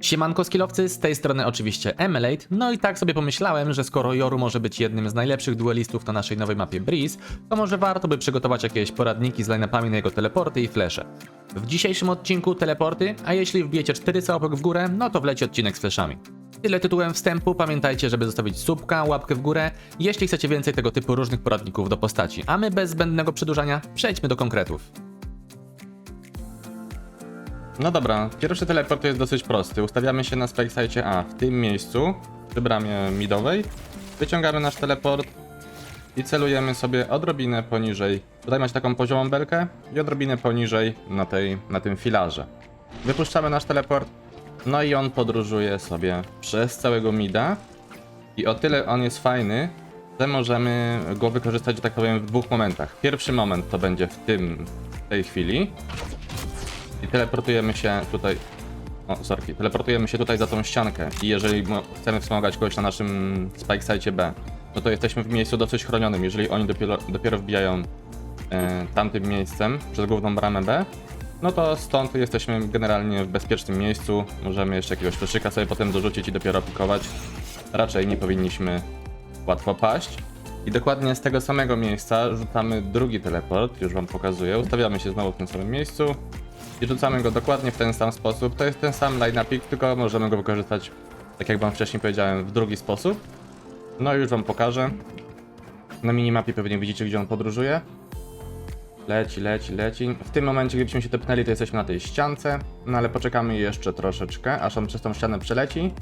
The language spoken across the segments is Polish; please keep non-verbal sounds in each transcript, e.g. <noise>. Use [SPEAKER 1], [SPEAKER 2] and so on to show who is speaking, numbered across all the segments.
[SPEAKER 1] Siemanko skillowcy, z tej strony oczywiście Emelate, no i tak sobie pomyślałem, że skoro Joru może być jednym z najlepszych duelistów na naszej nowej mapie Breeze, to może warto by przygotować jakieś poradniki z line-upami na jego teleporty i flesze. W dzisiejszym odcinku teleporty, a jeśli wbijecie 4 łapek w górę, no to wleci odcinek z fleszami. Tyle tytułem wstępu, pamiętajcie, żeby zostawić subka, łapkę w górę, jeśli chcecie więcej tego typu różnych poradników do postaci. A my bez zbędnego przedłużania, przejdźmy do konkretów. No dobra, pierwszy teleport jest dosyć prosty. Ustawiamy się na spike A w tym miejscu, przy bramie midowej. Wyciągamy nasz teleport i celujemy sobie odrobinę poniżej. Tutaj macie taką poziomą belkę i odrobinę poniżej na, tej, na tym filarze. Wypuszczamy nasz teleport, no i on podróżuje sobie przez całego mida. I o tyle on jest fajny, że możemy go wykorzystać, że tak powiem, w dwóch momentach. Pierwszy moment to będzie w tym, w tej chwili, i teleportujemy się tutaj. O, sorki. Teleportujemy się tutaj za tą ściankę. I jeżeli chcemy wspomagać kogoś na naszym spike site B, no to jesteśmy w miejscu dosyć chronionym. Jeżeli oni dopiero, dopiero wbijają e, tamtym miejscem przez główną bramę B, no to stąd jesteśmy generalnie w bezpiecznym miejscu. Możemy jeszcze jakiegoś fleszyka sobie potem dorzucić i dopiero pikować. Raczej nie powinniśmy łatwo paść. I dokładnie z tego samego miejsca rzucamy drugi teleport, już wam pokazuję. Ustawiamy się znowu w tym samym miejscu i rzucamy go dokładnie w ten sam sposób. To jest ten sam line-upik, tylko możemy go wykorzystać, tak jak wam wcześniej powiedziałem, w drugi sposób. No i już wam pokażę. Na minimapie pewnie widzicie, gdzie on podróżuje. Leci, leci, leci. W tym momencie, gdybyśmy się tepnęli, to jesteśmy na tej ściance, no ale poczekamy jeszcze troszeczkę, aż on przez tą ścianę przeleci.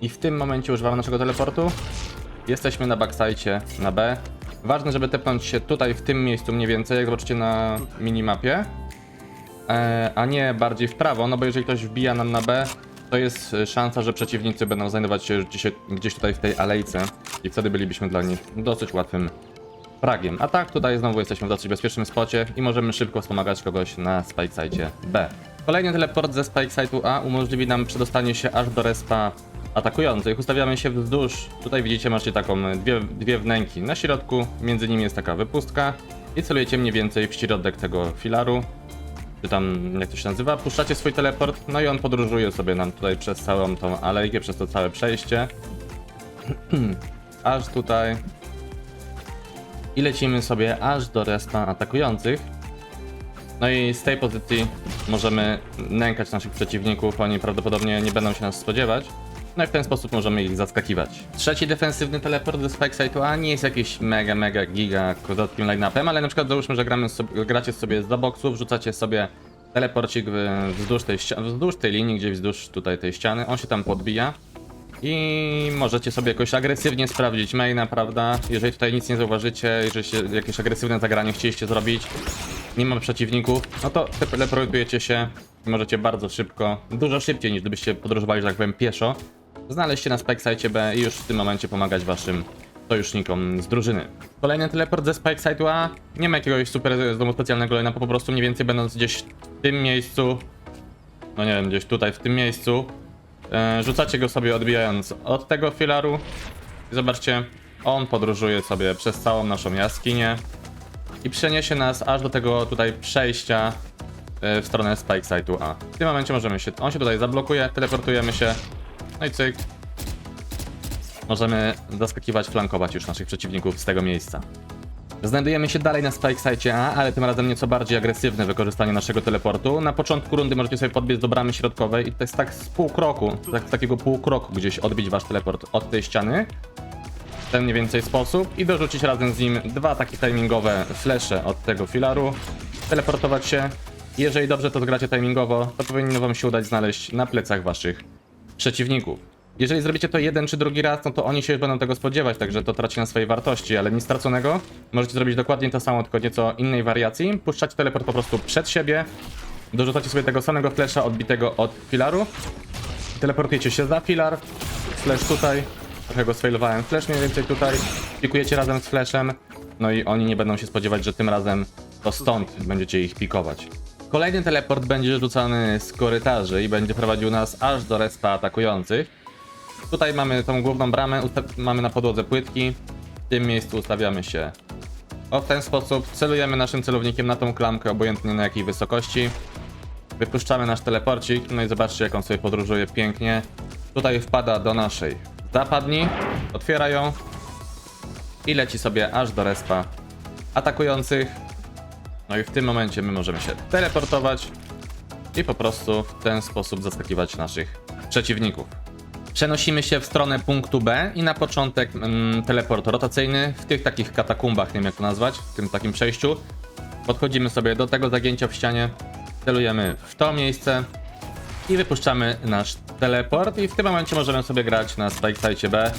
[SPEAKER 1] I w tym momencie używamy naszego teleportu. Jesteśmy na backside na B. Ważne, żeby tepnąć się tutaj w tym miejscu mniej więcej, jak zobaczycie na minimapie. E, a nie bardziej w prawo, no bo jeżeli ktoś wbija nam na B, to jest e, szansa, że przeciwnicy będą znajdować się gdzieś, tutaj w tej alejce i wtedy bylibyśmy dla nich dosyć łatwym fragiem. A tak, tutaj znowu jesteśmy w dosyć bezpiecznym spocie i możemy szybko wspomagać kogoś na spike site B. Kolejny teleport ze spike site'u A umożliwi nam przedostanie się aż do respa atakujących. Ustawiamy się wzdłuż, tutaj widzicie macie taką dwie, dwie wnęki na środku, między nimi jest taka wypustka i celujecie mniej więcej w środek tego filaru czy tam jak to się nazywa, puszczacie swój teleport, no i on podróżuje sobie nam tutaj przez całą tą alejkę, przez to całe przejście. <clears throat> aż tutaj. I lecimy sobie aż do respa atakujących. No i z tej pozycji możemy nękać naszych przeciwników, oni prawdopodobnie nie będą się nas spodziewać. No i w ten sposób możemy ich zaskakiwać. Trzeci defensywny teleport ze Spike A nie jest jakiś mega, mega giga krótkim line-upem, ale na przykład załóżmy, że gramy sobie, gracie sobie z boxów, wrzucacie sobie teleporcik wzdłuż tej, wzdłuż tej linii, gdzieś wzdłuż tutaj tej ściany, on się tam podbija i możecie sobie jakoś agresywnie sprawdzić maina, prawda? Jeżeli tutaj nic nie zauważycie, jeżeli jakieś agresywne zagranie chcieliście zrobić, nie ma przeciwników, no to teleportujecie się i możecie bardzo szybko, dużo szybciej niż gdybyście podróżowali, że tak powiem, pieszo, znaleźć się na spike B i już w tym momencie pomagać waszym sojusznikom z drużyny. Kolejny teleport ze A, nie ma jakiegoś super z domu specjalnego line po prostu mniej więcej będąc gdzieś w tym miejscu, no nie wiem, gdzieś tutaj w tym miejscu, e, rzucacie go sobie odbijając od tego filaru i zobaczcie, on podróżuje sobie przez całą naszą jaskinię i przeniesie nas aż do tego tutaj przejścia e, w stronę spike site'u A. W tym momencie możemy się, on się tutaj zablokuje, teleportujemy się, no i cyk. Możemy zaskakiwać, flankować już naszych przeciwników z tego miejsca. Znajdujemy się dalej na spike site A, ale tym razem nieco bardziej agresywne wykorzystanie naszego teleportu. Na początku rundy możecie sobie podbiec do bramy środkowej i to jest tak z pół kroku, tak z takiego pół kroku gdzieś odbić wasz teleport od tej ściany. W ten mniej więcej sposób i dorzucić razem z nim dwa takie timingowe flesze od tego filaru. Teleportować się. Jeżeli dobrze to zgracie timingowo, to powinno wam się udać znaleźć na plecach waszych przeciwników. Jeżeli zrobicie to jeden czy drugi raz, no to oni się już będą tego spodziewać, także to traci na swojej wartości, ale nic straconego. Możecie zrobić dokładnie to samo, tylko nieco innej wariacji. Puszczacie teleport po prostu przed siebie, dorzucacie sobie tego samego flesza odbitego od filaru, teleportujecie się za filar, flash tutaj, trochę go sfailowałem, flash mniej więcej tutaj, pikujecie razem z flashem, no i oni nie będą się spodziewać, że tym razem to stąd będziecie ich pikować. Kolejny teleport będzie rzucany z korytarzy i będzie prowadził nas aż do respa atakujących. Tutaj mamy tą główną bramę, mamy na podłodze płytki. W tym miejscu ustawiamy się o w ten sposób. Celujemy naszym celownikiem na tą klamkę, obojętnie na jakiej wysokości. Wypuszczamy nasz teleporcik, no i zobaczcie jak on sobie podróżuje pięknie. Tutaj wpada do naszej zapadni, otwiera ją i leci sobie aż do respa atakujących. No i w tym momencie my możemy się teleportować i po prostu w ten sposób zaskakiwać naszych przeciwników. Przenosimy się w stronę punktu B i na początek mm, teleport rotacyjny w tych takich katakumbach, nie wiem jak to nazwać, w tym takim przejściu. Podchodzimy sobie do tego zagięcia w ścianie, celujemy w to miejsce i wypuszczamy nasz teleport i w tym momencie możemy sobie grać na strike site B.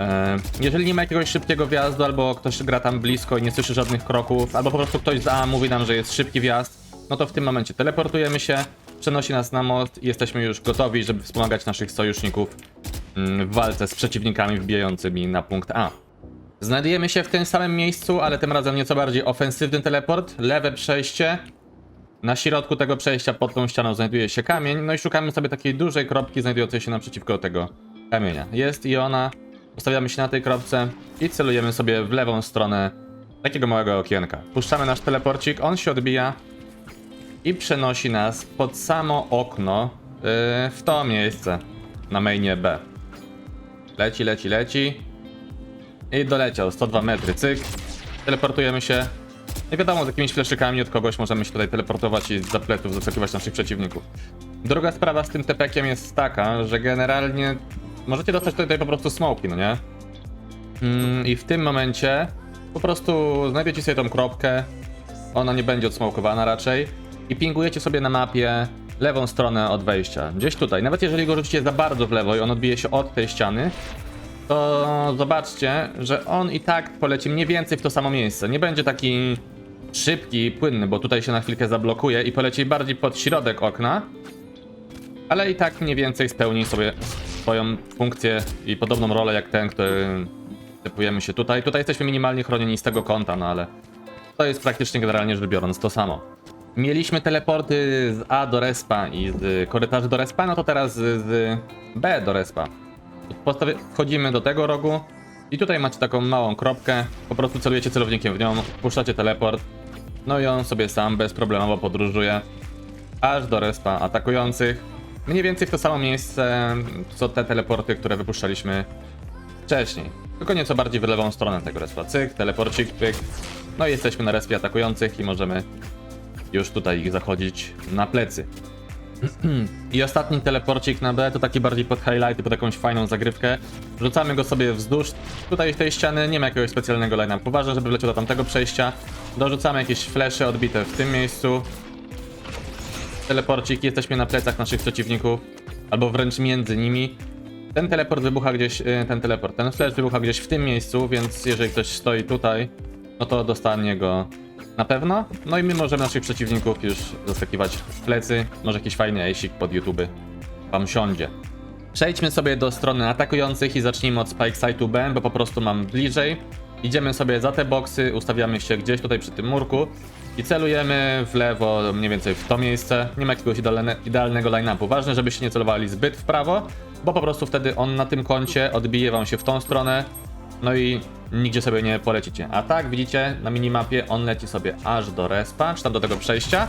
[SPEAKER 1] E, Jeżeli nie ma jakiegoś szybkiego wjazdu, albo ktoś gra tam blisko i nie słyszy żadnych kroków, albo po prostu ktoś z A mówi nam, że jest szybki wjazd, no to w tym momencie teleportujemy się, przenosi nas na most i jesteśmy już gotowi, żeby wspomagać naszych sojuszników mm, w walce z przeciwnikami wbijającymi na punkt A. Znajdujemy się w tym samym miejscu, ale tym razem nieco bardziej ofensywny teleport, lewe przejście. Na środku tego przejścia pod tą ścianą znajduje się kamień, no i szukamy sobie takiej dużej kropki znajdującej się naprzeciwko tego kamienia. Jest i ona, ustawiamy się na tej kropce i celujemy sobie w lewą stronę takiego małego okienka. Puszczamy nasz teleporcik, on się odbija i przenosi nas pod samo okno yy, w to miejsce na mainie B. Leci, leci, leci. I doleciał, 102 metry, cyk. Teleportujemy się. Nie wiadomo, z jakimiś fleszykami od kogoś możemy się tutaj teleportować i z zapletów zaskakiwać naszych przeciwników. Druga sprawa z tym tepekiem jest taka, że generalnie możecie dostać tutaj po prostu smoki, no nie? Mm, I w tym momencie po prostu znajdziecie sobie tą kropkę, ona nie będzie odsmokowana raczej i pingujecie sobie na mapie lewą stronę od wejścia, gdzieś tutaj. Nawet jeżeli go rzucicie za bardzo w lewo i on odbije się od tej ściany, to zobaczcie, że on i tak poleci mniej więcej w to samo miejsce. Nie będzie taki szybki, płynny, bo tutaj się na chwilkę zablokuje i poleci bardziej pod środek okna, ale i tak mniej więcej spełni sobie swoją funkcję i podobną rolę jak ten, który typujemy się tutaj. Tutaj jesteśmy minimalnie chronieni z tego kąta, no ale to jest praktycznie generalnie rzecz biorąc to samo. Mieliśmy teleporty z A do respa i z korytarzy do respa, no to teraz z, B do respa. Wchodzimy do tego rogu i tutaj macie taką małą kropkę, po prostu celujecie celownikiem w nią, puszczacie teleport, no i on sobie sam bezproblemowo podróżuje aż do respa atakujących. Mniej więcej w to samo miejsce, co te teleporty, które wypuszczaliśmy wcześniej. Tylko nieco bardziej w lewą stronę tego respa. Cyk, teleporcik, pyk. No i jesteśmy na respie atakujących i możemy już tutaj ich zachodzić na plecy. <clears throat> I ostatni teleporcik na B to taki bardziej pod highlighty, pod jakąś fajną zagrywkę. Rzucamy go sobie wzdłuż tutaj tej ściany, nie ma jakiegoś specjalnego line-upu. Ważne, żeby wleciał do tamtego przejścia. Dorzucamy jakieś flesze odbite w tym miejscu. Teleporcik, jesteśmy na plecach naszych przeciwników, albo wręcz między nimi. Ten teleport wybucha gdzieś, y, ten teleport, ten flash wybucha gdzieś w tym miejscu, więc jeżeli ktoś stoi tutaj, no to dostanie go na pewno. No i my możemy naszych przeciwników już zaskakiwać w plecy. Może jakiś fajny ejsik pod YouTube wam siądzie. Przejdźmy sobie do strony atakujących i zacznijmy od Spike Site'u B, bo po prostu mam bliżej. Idziemy sobie za te boksy, ustawiamy się gdzieś tutaj przy tym murku i celujemy w lewo, mniej więcej w to miejsce. Nie ma jakiegoś idealne, idealnego line-upu. Ważne, żebyście nie celowali zbyt w prawo, bo po prostu wtedy on na tym kącie odbije wam się w tą stronę, no i nigdzie sobie nie polecicie. A tak, widzicie, na minimapie on leci sobie aż do respa, czy tam do tego przejścia.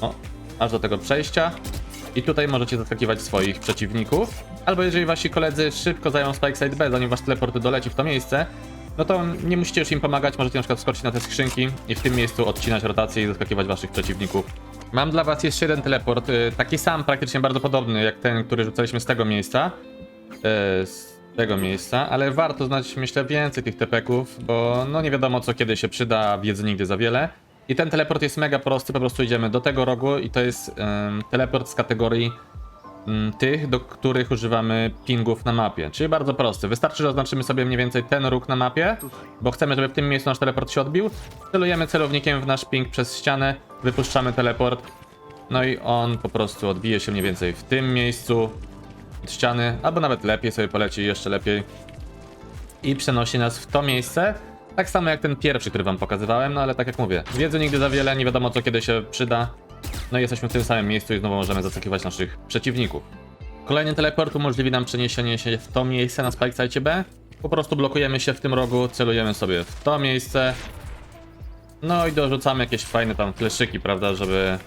[SPEAKER 1] O, aż do tego przejścia. I tutaj możecie zaskakiwać swoich przeciwników. Albo jeżeli wasi koledzy szybko zajął Spike Side B, zanim wasz teleport doleci w to miejsce, no to nie musicie już im pomagać, możecie na przykład wskoczyć na te skrzynki i w tym miejscu odcinać rotację i zaskakiwać waszych przeciwników. Mam dla was jeszcze jeden teleport, y, taki sam, praktycznie bardzo podobny jak ten, który rzucaliśmy z tego miejsca. Y, Z tego miejsca, ale warto znać, myślę, więcej tych tepeków, bo no nie wiadomo co kiedy się przyda, wiedzy nigdy za wiele. I ten teleport jest mega prosty, po prostu idziemy do tego rogu i to jest em, teleport z kategorii tych, do których używamy pingów na mapie. Czyli bardzo prosty. Wystarczy, że oznaczymy sobie mniej więcej ten róg na mapie, bo chcemy, żeby w tym miejscu nasz teleport się odbił. Celujemy celownikiem w nasz ping przez ścianę, wypuszczamy teleport, no i on po prostu odbije się mniej więcej w tym miejscu od ściany, albo nawet lepiej sobie poleci, jeszcze lepiej. I przenosi nas w to miejsce. Tak samo jak ten pierwszy, który wam pokazywałem, no ale tak jak mówię, wiedzy nigdy za wiele, nie wiadomo co kiedy się przyda. No i jesteśmy w tym samym miejscu i znowu możemy zaskakiwać naszych przeciwników. Kolejny teleport umożliwi nam przeniesienie się w to miejsce na Spike B. Po prostu blokujemy się w tym rogu, celujemy sobie w to miejsce. No i dorzucamy jakieś fajne tam fleszyki, prawda, żeby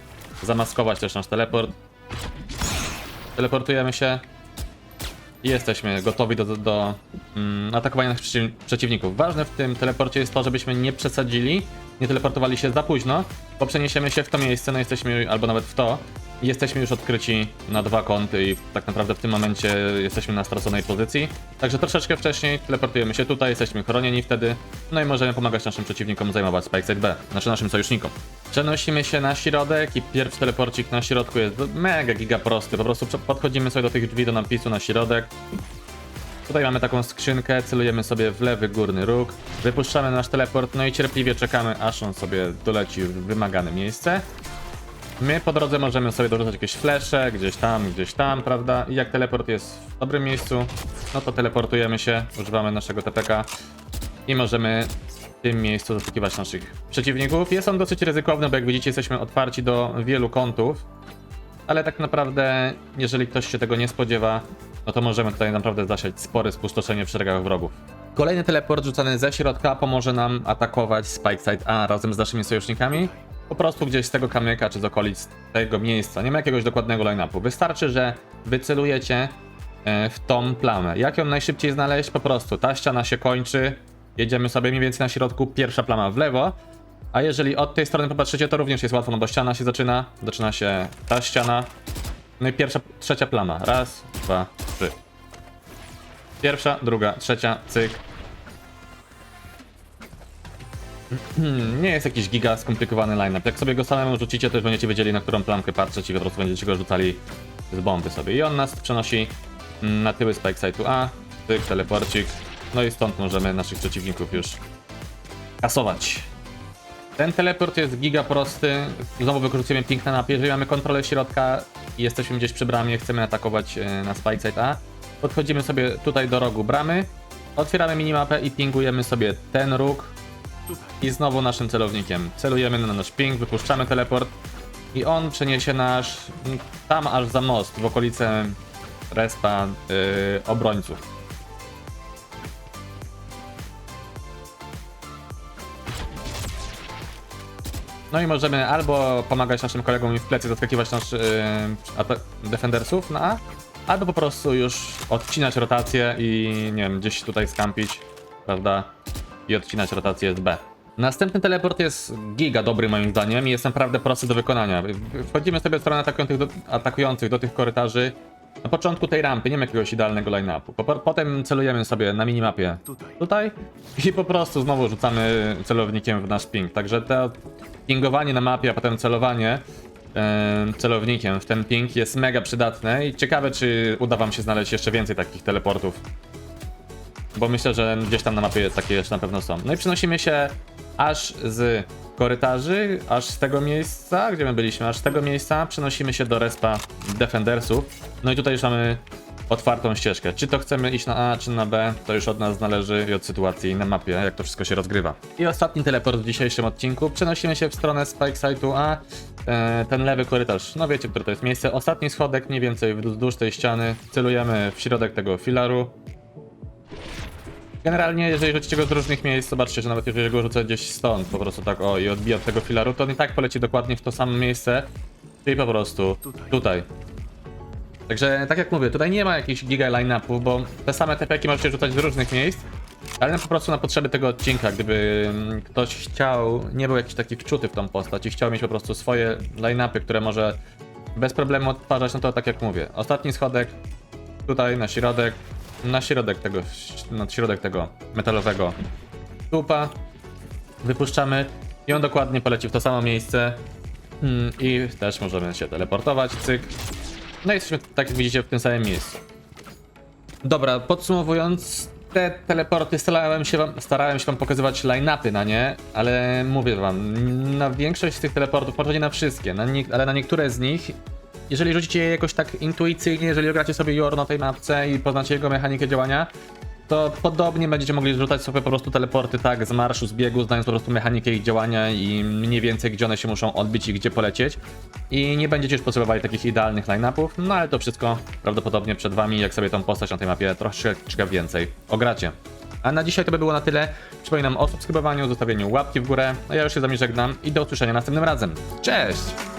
[SPEAKER 1] zamaskować też nasz teleport. Teleportujemy się i jesteśmy gotowi do, do, do mm, atakowania naszych przeciw- przeciwników. Ważne w tym teleporcie jest to, żebyśmy nie przesadzili, nie teleportowali się za późno, bo przeniesiemy się w to miejsce, no jesteśmy, albo nawet w to, jesteśmy już odkryci na dwa kąty i tak naprawdę w tym momencie jesteśmy na straconej pozycji. Także troszeczkę wcześniej teleportujemy się tutaj, jesteśmy chronieni wtedy, no i możemy pomagać naszym przeciwnikom zajmować Spikeside B, znaczy naszym sojusznikom. Przenosimy się na środek i pierwszy teleporcik na środku jest mega giga prosty, po prostu podchodzimy sobie do tych drzwi do napisu na środek, Tutaj mamy taką skrzynkę, celujemy sobie w lewy górny róg, wypuszczamy nasz teleport, no i cierpliwie czekamy, aż on sobie doleci w wymagane miejsce. My po drodze możemy sobie dorzucać jakieś flesze, gdzieś tam, gdzieś tam, prawda? I jak teleport jest w dobrym miejscu, no to teleportujemy się, używamy naszego TPK i możemy w tym miejscu zaszukiwać naszych przeciwników. Jest on dosyć ryzykowny, bo jak widzicie jesteśmy otwarci do wielu kątów, ale tak naprawdę, jeżeli ktoś się tego nie spodziewa, no to możemy tutaj naprawdę zasiać spore spustoszenie w szeregach wrogów. Kolejny teleport rzucany ze środka pomoże nam atakować Spikeside A razem z naszymi sojusznikami. Po prostu gdzieś z tego kamyka czy z okolic tego miejsca. Nie ma jakiegoś dokładnego line-upu. Wystarczy, że wycelujecie e, w tą plamę. Jak ją najszybciej znaleźć? Po prostu ta ściana się kończy, jedziemy sobie mniej więcej na środku, pierwsza plama w lewo. A jeżeli od tej strony popatrzycie, to również jest łatwo, no bo ściana się zaczyna, zaczyna się ta ściana. No i pierwsza, trzecia plama. Raz, dwa, trzy. Pierwsza, druga, trzecia, cyk. Nie jest jakiś giga skomplikowany line-up. Jak sobie go samemu rzucicie, to już będziecie wiedzieli, na którą plamkę patrzeć i po prostu będziecie go rzucali z bomby sobie. I on nas przenosi mm, na tyły Spikeside'u A, cyk, teleporcik. No i stąd możemy naszych przeciwników już kasować. Ten teleport jest giga prosty. Znowu wykorzystujemy ping na mapie. Jeżeli mamy kontrolę środka i jesteśmy gdzieś przy bramie, chcemy atakować e, na Spikeside A, podchodzimy sobie tutaj do rogu bramy, otwieramy minimapę i pingujemy sobie ten róg i znowu naszym celownikiem. Celujemy na nasz ping, wypuszczamy teleport i on przeniesie nasz tam aż za most, w okolice respa yy, obrońców. No i możemy albo pomagać naszym kolegom i w plecy zaskakiwać nasz yy, defendersów na A, albo po prostu już odcinać rotację i nie wiem, gdzieś tutaj skampić, prawda? I odcinać rotację z B. Następny teleport jest giga dobry moim zdaniem i jest naprawdę prosty do wykonania. Wchodzimy sobie w stronę atakujących do, atakujących do tych korytarzy. Na początku tej rampy nie ma jakiegoś idealnego line-upu. Po, potem celujemy sobie na minimapie tutaj i po prostu znowu rzucamy celownikiem w nasz ping. Także to pingowanie na mapie, a potem celowanie celownikiem w ten ping jest mega przydatne i ciekawe czy uda wam się znaleźć jeszcze więcej takich teleportów. Bo myślę, że gdzieś tam na mapie takie jeszcze na pewno są. No i przenosimy się aż z korytarzy, aż z tego miejsca, gdzie my byliśmy, aż z tego miejsca przenosimy się do respa Defendersów. No i tutaj już mamy otwartą ścieżkę. Czy to chcemy iść na A, czy na B, to już od nas zależy i od sytuacji na mapie, jak to wszystko się rozgrywa. I ostatni teleport w dzisiejszym odcinku. Przenosimy się w stronę Spikeside'u A, e, ten lewy korytarz. No wiecie, które to jest miejsce. Ostatni schodek, mniej więcej wzdłuż tej ściany. Celujemy w środek tego filaru. Generalnie, jeżeli rzucicie go z różnych miejsc, zobaczcie, że nawet jeżeli go rzucę gdzieś stąd, po prostu tak o i odbija od tego filaru, to on i tak poleci dokładnie w to samo miejsce, czyli po prostu tutaj. Także tak jak mówię, tutaj nie ma jakichś giga line-upów, bo te same TPki możecie rzucać z różnych miejsc, ale po prostu na potrzeby tego odcinka, gdyby mm, ktoś chciał, nie był jakiś taki wczuty w tą postać i chciał mieć po prostu swoje line-upy, które może bez problemu odtwarzać, no to tak jak mówię, ostatni schodek, tutaj na środek, na środek tego, na środek tego metalowego słupa, wypuszczamy i on dokładnie poleci w to samo miejsce Hmm, i też możemy się teleportować, cyk. No i jesteśmy, tak jak widzicie, w tym samym miejscu. Dobra, podsumowując, te teleporty starałem się wam, starałem się wam pokazywać line-upy na nie, ale mówię wam, na większość z tych teleportów, może nie na wszystkie, na nie, ale na niektóre z nich, jeżeli rzucicie je jakoś tak intuicyjnie, jeżeli ogracie sobie Jor na tej mapce i poznacie jego mechanikę działania, to podobnie będziecie mogli zrzucać sobie po prostu teleporty tak z marszu, z biegu, znając po prostu mechanikę ich działania i mniej więcej gdzie one się muszą odbić i gdzie polecieć. I nie będziecie już potrzebowali takich idealnych line-upów, no ale to wszystko prawdopodobnie przed wami, jak sobie tą postać na tej mapie troszeczkę więcej ogracie. A na dzisiaj to by było na tyle. Przypominam o subskrybowaniu, zostawieniu łapki w górę. No ja już się z wami żegnam i do usłyszenia następnym razem. Cześć!